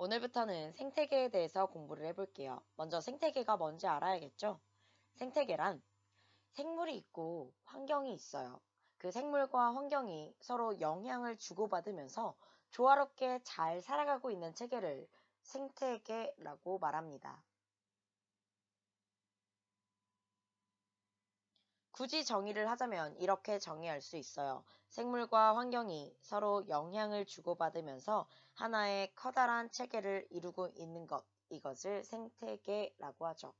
오늘부터는 생태계에 대해서 공부를 해볼게요. 먼저 생태계가 뭔지 알아야겠죠? 생태계란 생물이 있고 환경이 있어요. 그 생물과 환경이 서로 영향을 주고받으면서 조화롭게 잘 살아가고 있는 체계를 생태계라고 말합니다. 굳이 정의를 하자면 이렇게 정의할 수 있어요. 생물과 환경이 서로 영향을 주고받으면서 하나의 커다란 체계를 이루고 있는 것, 이것을 생태계라고 하죠.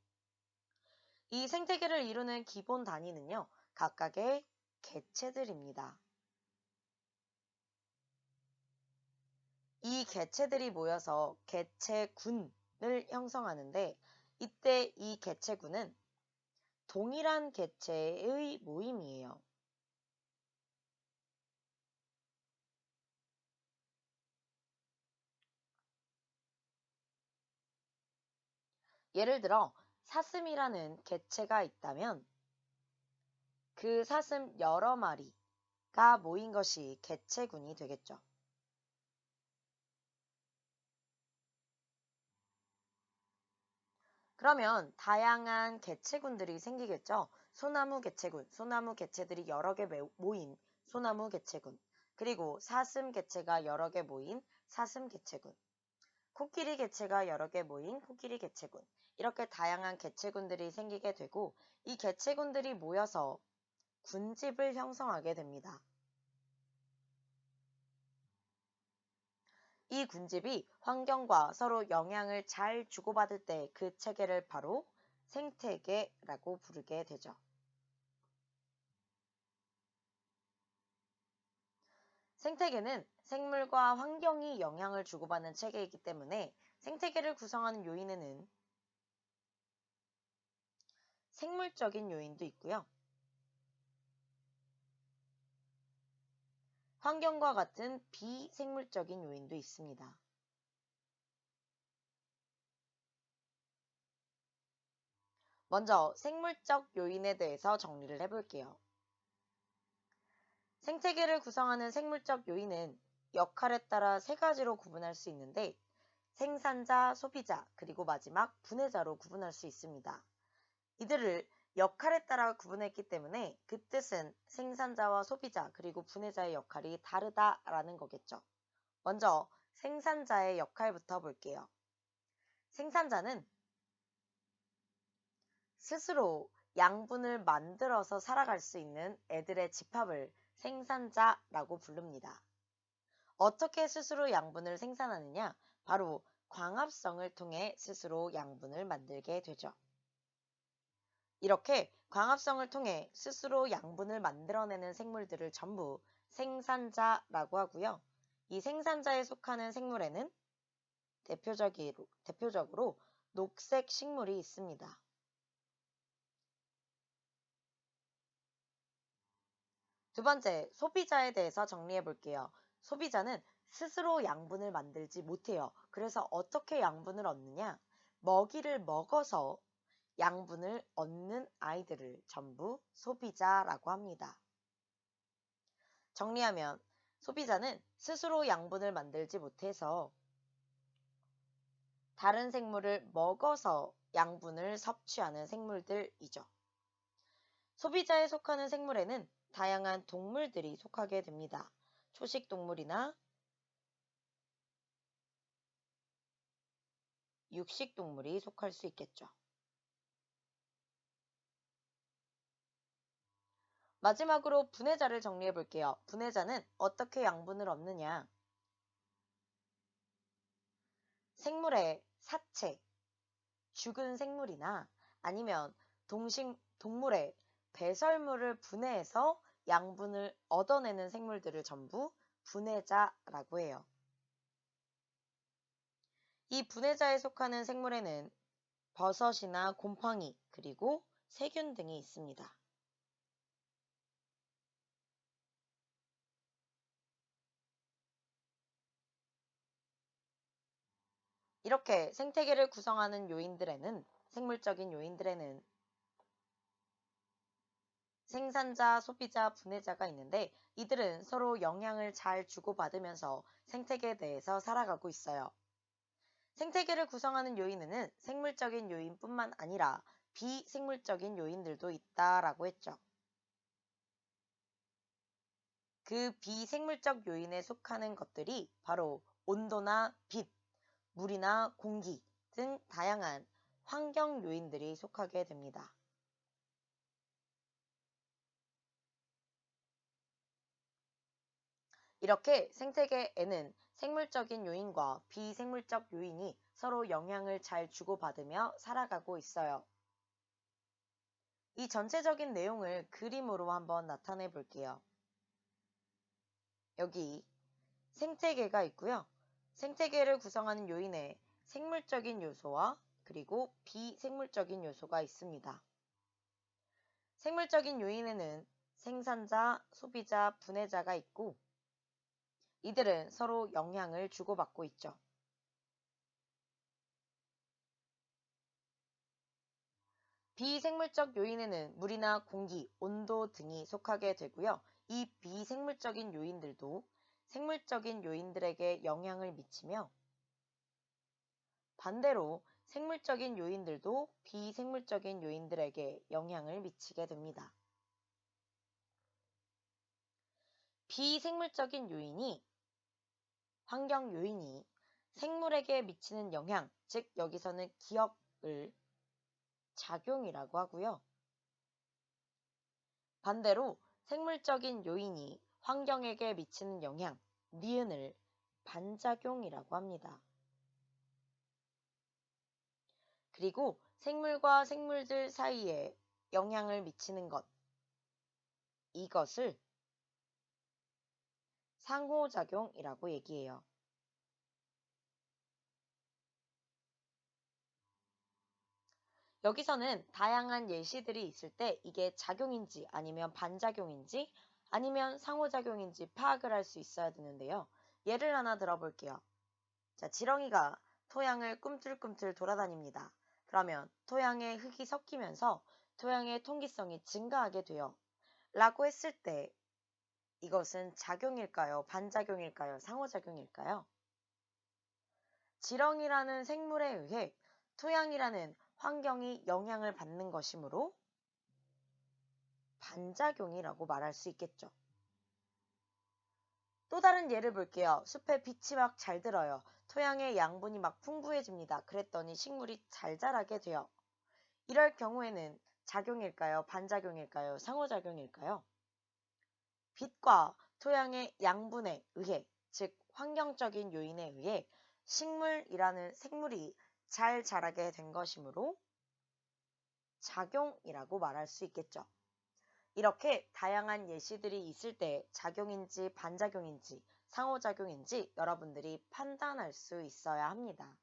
이 생태계를 이루는 기본 단위는요, 각각의 개체들입니다. 이 개체들이 모여서 개체군을 형성하는데 이때 이 개체군은 동일한 개체의 모임이에요. 예를 들어 사슴이라는 개체가 있다면 그 사슴 여러 마리가 모인 것이 개체군이 되겠죠. 그러면 다양한 개체군들이 생기겠죠. 소나무 개체군, 소나무 개체들이 여러 개 모인 소나무 개체군, 그리고 사슴 개체가 여러 개 모인 사슴 개체군, 코끼리 개체가 여러 개 모인 코끼리 개체군, 이렇게 다양한 개체군들이 생기게 되고 이 개체군들이 모여서 군집을 형성하게 됩니다. 이 군집이 환경과 서로 영향을 잘 주고받을 때 그 체계를 바로 생태계라고 부르게 되죠. 생태계는 생물과 환경이 영향을 주고받는 체계이기 때문에 생태계를 구성하는 요인에는 생물적인 요인도 있고요. 환경과 같은 비생물적인 요인도 있습니다. 먼저 생물적 요인에 대해서 정리를 해볼게요. 생태계를 구성하는 생물적 요인은 역할에 따라 세 가지로 구분할 수 있는데 생산자, 소비자, 그리고 마지막 분해자로 구분할 수 있습니다. 이들을 역할에 따라 구분했기 때문에 그 뜻은 생산자와 소비자 그리고 분해자의 역할이 다르다라는 거겠죠. 먼저 생산자의 역할부터 볼게요. 생산자는 스스로 양분을 만들어서 살아갈 수 있는 애들의 집합을 생산자라고 부릅니다. 어떻게 스스로 양분을 생산하느냐? 바로 광합성을 통해 스스로 양분을 만들게 되죠. 이렇게 광합성을 통해 스스로 양분을 만들어내는 생물들을 전부 생산자라고 하고요. 이 생산자에 속하는 생물에는 대표적으로, 녹색 식물이 있습니다. 두 번째, 소비자에 대해서 정리해 볼게요. 소비자는 스스로 양분을 만들지 못해요. 그래서 어떻게 양분을 얻느냐? 먹이를 먹어서 양분을 얻는 아이들을 전부 소비자라고 합니다. 정리하면 소비자는 스스로 양분을 만들지 못해서 다른 생물을 먹어서 양분을 섭취하는 생물들이죠. 소비자에 속하는 생물에는 다양한 동물들이 속하게 됩니다. 초식 동물이나 육식 동물이 속할 수 있겠죠. 마지막으로 분해자를 정리해 볼게요. 분해자는 어떻게 양분을 얻느냐? 생물의 사체, 죽은 생물이나 아니면 동식, 동물의 배설물을 분해해서 양분을 얻어내는 생물들을 전부 분해자라고 해요. 이 분해자에 속하는 생물에는 버섯이나 곰팡이 그리고 세균 등이 있습니다. 이렇게 생태계를 구성하는 요인들에는 생물적인 요인들에는 생산자, 소비자, 분해자가 있는데 이들은 서로 영향을 잘 주고받으면서 생태계에 대해서 살아가고 있어요. 생태계를 구성하는 요인에는 생물적인 요인뿐만 아니라 비생물적인 요인들도 있다라고 했죠. 그 비생물적 요인에 속하는 것들이 바로 온도나 빛, 물이나 공기 등 다양한 환경 요인들이 속하게 됩니다. 이렇게 생태계에는 생물적인 요인과 비생물적 요인이 서로 영향을 잘 주고받으며 살아가고 있어요. 이 전체적인 내용을 그림으로 한번 나타내 볼게요. 여기 생태계가 있고요. 생태계를 구성하는 요인에 생물적인 요소와 그리고 비생물적인 요소가 있습니다. 생물적인 요인에는 생산자, 소비자, 분해자가 있고 이들은 서로 영향을 주고받고 있죠. 비생물적 요인에는 물이나 공기, 온도 등이 속하게 되고요. 이 비생물적인 요인들도 생물적인 요인들에게 영향을 미치며 반대로 생물적인 요인들도 비생물적인 요인들에게 영향을 미치게 됩니다. 비생물적인 요인이 환경 요인이 생물에게 미치는 영향, 즉 여기서는 기억을 작용이라고 하고요. 반대로 생물적인 요인이 환경에게 미치는 영향, 니은을 반작용이라고 합니다. 그리고 생물과 생물들 사이에 영향을 미치는 것, 이것을 상호작용이라고 얘기해요. 여기서는 다양한 예시들이 있을 때 이게 작용인지 아니면 반작용인지 아니면 상호작용인지 파악을 할 수 있어야 되는데요. 예를 하나 들어볼게요. 자, 지렁이가 토양을 꿈틀꿈틀 돌아다닙니다. 그러면 토양에 흙이 섞이면서 토양의 통기성이 증가하게 돼요. 라고 했을 때 이것은 작용일까요? 반작용일까요? 상호작용일까요? 지렁이라는 생물에 의해 토양이라는 환경이 영향을 받는 것이므로 반작용이라고 말할 수 있겠죠. 또 다른 예를 볼게요. 숲에 빛이 막 잘 들어요. 토양의 양분이 막 풍부해집니다. 그랬더니 식물이 잘 자라게 돼요. 이럴 경우에는 작용일까요? 반작용일까요? 상호작용일까요? 빛과 토양의 양분에 의해, 즉 환경적인 요인에 의해 식물이라는 생물이 잘 자라게 된 것이므로 작용이라고 말할 수 있겠죠. 이렇게 다양한 예시들이 있을 때 작용인지 반작용인지 상호작용인지 여러분들이 판단할 수 있어야 합니다.